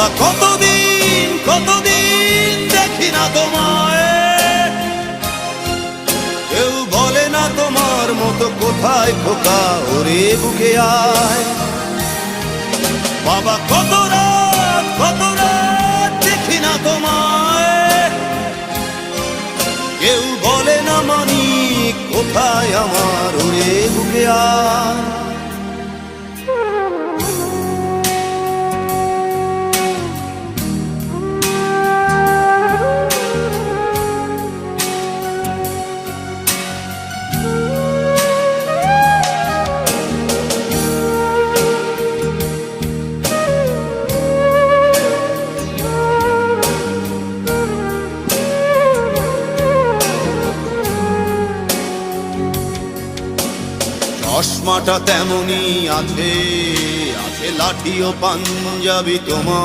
বাবা কতদিন কতদিন দেখি না তোমায়। কেউ বলে না তোমার মতো কোথায় খোকা ওরে বুকে আয়। বাবা, কত রাত কত রাত দেখি না তোমায়। কেউ বলে না মানি কোথায় আমার ওরে বুকে আয়। চশমাটা তেমনই আছে আছে লাঠি ও পাঞ্জাবি তোমার।